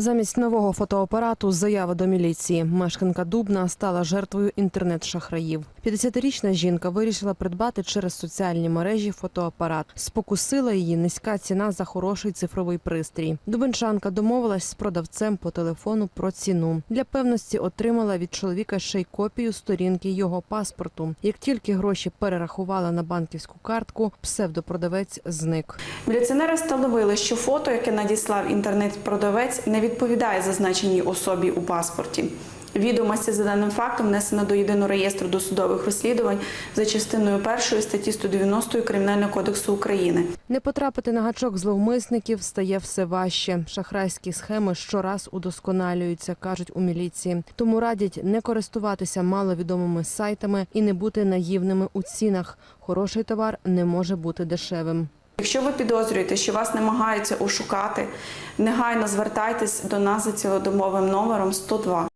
Замість нового фотоапарату заява до міліції. Мешканка Дубна стала жертвою інтернет-шахраїв. 50-річна жінка вирішила придбати через соціальні мережі фотоапарат. Спокусила її низька ціна за хороший цифровий пристрій. Дубенчанка домовилась з продавцем по телефону про ціну. Для певності отримала від чоловіка ще й копію сторінки його паспорту. Як тільки гроші перерахувала на банківську картку, псевдопродавець зник. Міліціонери встановили, що фото, яке надіслав інтернет-продавець, не відповідає зазначеній особі у паспорті. Відомості за даним фактом внесено до єдиного реєстру досудових розслідувань за частиною першої статті 190 Кримінального кодексу України. Не потрапити на гачок зловмисників стає все важче. Шахрайські схеми щораз удосконалюються, кажуть у міліції. Тому радять не користуватися маловідомими сайтами і не бути наївними у цінах. Хороший товар не може бути дешевим. Якщо ви підозрюєте, що вас намагаються ошукати, негайно звертайтесь до нас за цілодомовим номером 102.